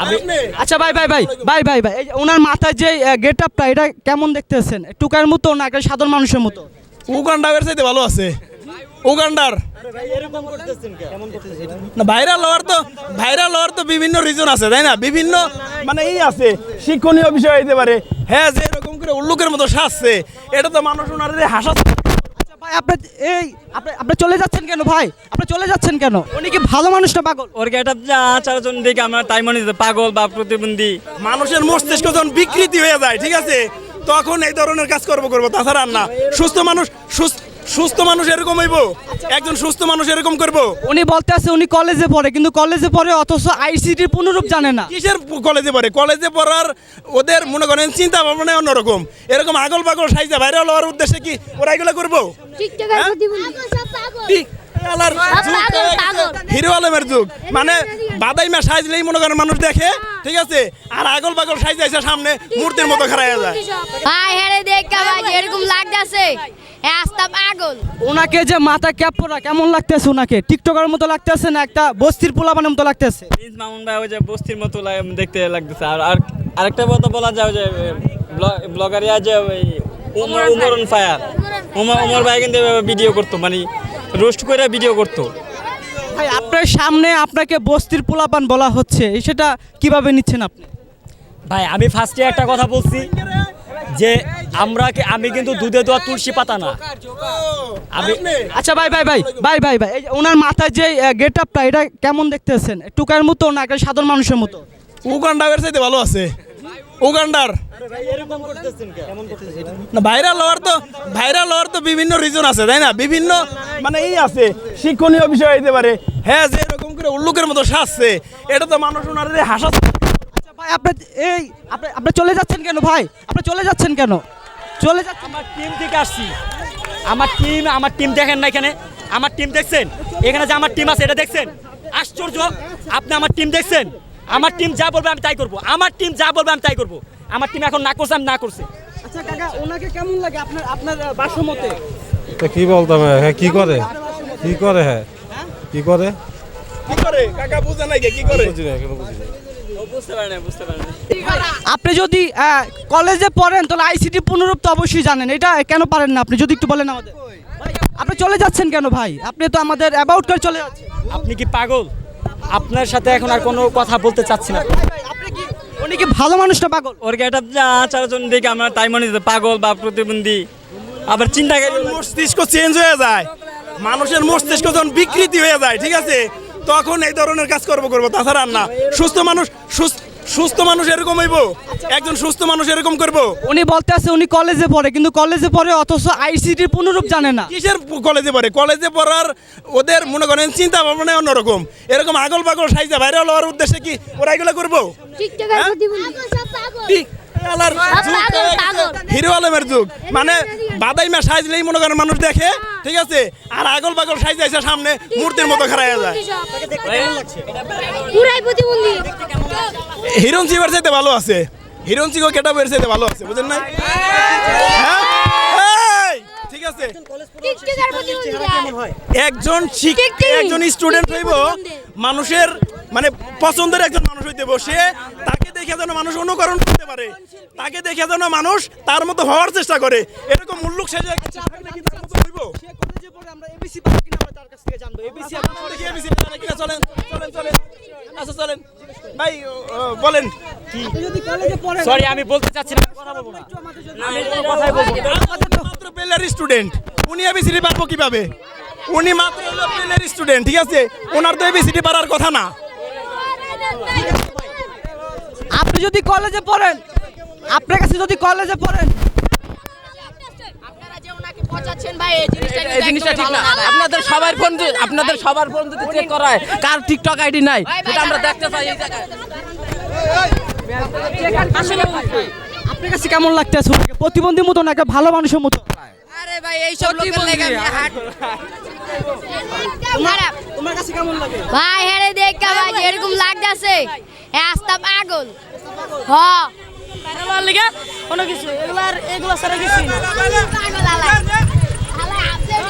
আমি আচ্ছা ভাই ভাই ভাই ভাই ভাই ভাই ওনার মাথায় যে গেট আপটা এটা কেমন দেখতেছেন? টুকার মতো না একটা সাধারণ মানুষের মতো? উগান্ডার চাইতে ভালো আছে। উগান্ডার। না ভাইরাল হওয়ার তো ভাইরাল হওয়ার তো বিভিন্ন রিজন আছে তাই না? বিভিন্ন মানে এই আছে শিক্ষণীয় বিষয় হইতে পারে। হ্যাঁ যে এরকম করে উল্লুকের মতো সাজছে এটা তো মানুষ ওনার হাসা ভাই আপনি এই আপনি আপনি চলে যাচ্ছেন কেন ভাই? আপনি চলে যাচ্ছেন কেন? উনি কি ভালো মানুষ না পাগল? ওর গেট আপ দিকে আচরণ দেখে আমরা তাই মনে হচ্ছে পাগল বা প্রতিবন্ধী? মানুষের মস্তিষ্ক যখন বিকৃতি হয়ে যায় ঠিক আছে? তখন এই ধরনের কাজ করব করব। তাছাড়া আর না। সুস্থ মানুষ সুস্থ সুস্থ মানুষ এরকম হইব? একজন সুস্থ মানুষ এরকম করব? উনি বলতে আছে উনি কলেজে পড়ে কিন্তু কলেজে পড়ে অথচ আইসিটির পুনরূপ জানে না। কিসের কলেজে পড়ে? কলেজে পড়ার ওদের মনে করেন চিন্তা ভাবনা অন্যরকম। এরকম আগল পাগল সাইজে ভাইরাল হওয়ার উদ্দেশ্যে কি ওরা এগুলো করব? হ্যাঁ? ঠিক। হিরো আলমের যুগ। মানে বাদাইমা মনে করেন মানুষ দেখে ঠিক আছে? আর আগল পাগল সাইজে সামনে মূর্তির মতো খারাইয়া যায়। এরকম লাগতেছে। আস্তা পাগল। ওনাকে যে মাথা ক্যাপ পরা কেমন লাগতেছে ওনাকে? টিকটকের মতো লাগতেছে না একটা বস্তির পোলাপানের মতো লাগতেছে? প্রিন্স মামুন ভাই ওই যে বস্তির মতো দেখতে লাগতেছে। আর আর আরেকটা কথা বলা যায় যে ব্লগারিয়া যে ওই উমর উমর অন ফায়ার। উমর উমর ভাই। কিন্তু ভিডিও করতো মানে রোস্ট করে ভিডিও করতো। ভাই আপনার সামনে আপনাকে বস্তির পোলাপান বলা হচ্ছে সেটা কীভাবে নিচ্ছেন আপনি? ভাই আমি ফার্স্টে একটা কথা বলছি যে আমরা কি- আমি কিন্তু দুধে দেওয়া তুলসী পাতা না। আমি আচ্ছা ভাই ভাই ভাই ভাই ভাই ভাই এই যে ওনার মাথায় যে গেট আপটা এটা কেমন দেখতেছেন? টুকার মতো না একটা সাধারণ মানুষের মতো? উগান্ডার চাইতে ভালো আছে। উগান্ডার। না ভাইরাল হওয়ার তো ভাইরাল হওয়ার তো বিভিন্ন রিজন আছে তাই না? বিভিন্ন মানে এই আছে শিক্ষণীয় বিষয় হইতে পারে। হ্যাঁ যে এরকম করে উল্লুকের মতো সাজছে এটা তো মানুষ ওনার হাসা আচ্ছা ভাই আপনি এই আপনি আপনি চলে যাচ্ছেন কেন ভাই? আপনি চলে যাচ্ছেন কেন? চলে যাচ্ছেন আমার টিম থেকে আসছি। আমার টিম আমার টিম দেখেন না এখানে। আমার টিম দেখছেন? এখানে যে আমার টিম আছে এটা দেখছেন? আশ্চর্য। আপনি আমার টিম দেখছেন? আমার টিম যা বলবে আমি তাই করব। আমার টিম যা বলবে আমি তাই করব। আমার টিম এখন না করছে আমি না করছে। আচ্ছা কাকা ওনাকে কেমন লাগে আপনার আপনার বাসমতে তা কি বলতাম হ্যাঁ কি করে? কি করে হ্যাঁ? কি করে? কি করে? কাকা বুঝে নাই কি করে? বুঝি না বুঝি না। আপনি যদি কলেজে পড়েন তাহলে আইসিটি পুনরূপ তো অবশ্যই জানেন। এটা কেন পারেন না আপনি? যদি একটু বলেন আমাদের। আপনি চলে যাচ্ছেন কেন ভাই? আপনি তো আমাদের অ্যাবাউট করে চলে যাচ্ছেন। আপনি কি পাগল? আপনার সাথে এখন আর কোনো কথা বলতে চাচ্ছি না। উনি কি ভালো মানুষ না পাগল? ওর গেট আপ যা আচরণ দেখে আমরা তাই মনে হচ্ছে পাগল বা প্রতিবন্ধী? আবার চিন্তা করি মস্তিষ্ক চেঞ্জ হয়ে যায়। মানুষের মস্তিষ্ক যখন বিকৃতি হয়ে যায় ঠিক আছে? তখন এই ধরনের কাজ করব করব। তাছাড়া আর না। সুস্থ মানুষ সুস্থ সুস্থ মানুষ এরকম হইব? একজন সুস্থ মানুষ এরকম করব? উনি বলতে আছে উনি কলেজে পড়ে কিন্তু কলেজে পড়ে অথচ আইসিটির পুনরূপ জানে না। কিসের কলেজে পড়ে? কলেজে পড়ার ওদের মনে করেন চিন্তা ভাবনা অন্যরকম। এরকম আগল পাগল সাইজে ভাইরাল হওয়ার উদ্দেশ্যে কি ওরা এগুলো করব? টিকটকের ঠিক হিরো আলমের যুগ। মানে বাদাইমা সাজলেই মনে করেন মানুষ দেখে ঠিক আছে? আর আগল পাগল সাইজে এসে সামনে মূর্তির মতো যায় হিরণ চিবার চাইতে ভালো আছে। হিরণ চিগো কেটা বের চাইতে ভালো আছে বুঝেন না হ্যাঁ? ঠিক আছে। একজন। একজন স্টুডেন্ট হইব মানুষের মানে পছন্দের একজন মানুষ হইতে বসে তাকে দেখে যেন মানুষ অনুকরণ করতে পারে তাকে দেখে যেন মানুষ তার মতো হওয়ার চেষ্টা করে এরকম মুল্লুক সেজে আচ্ছা ভাই বলেন সরি আমি বলতে চাচ্ছি না। মাত্র স্টুডেন্ট উনি এবিসিডি পারব কীভাবে উনি মাত্র স্টুডেন্ট ঠিক আছে ওনার তো এবিসিডি পারার কথা না যদি কলেজে পড়েন আপনার কাছে যদি কলেজে পড়েন না আপনাদের সবার ফোন আপনাদের সবার ফোন যদি চেক করা হয় কার টিকটক আইডি নাই সেটা আমরা দেখতে চাই এই জায়গায় আপনার কাছে কেমন লাগতেছে না একটা ভালো মানুষের মতো আরে ভাই এই সব লোকের লেগে আমি হাট তোমার তোমার কাছে কেমন লাগে? ভাই হেরে দেখা ভাই এরকম লাগতেছে। আস্তা পাগল। হ। কোনো কিছু এগুলো এগুলা ছাড়া কিছুই না। পাগল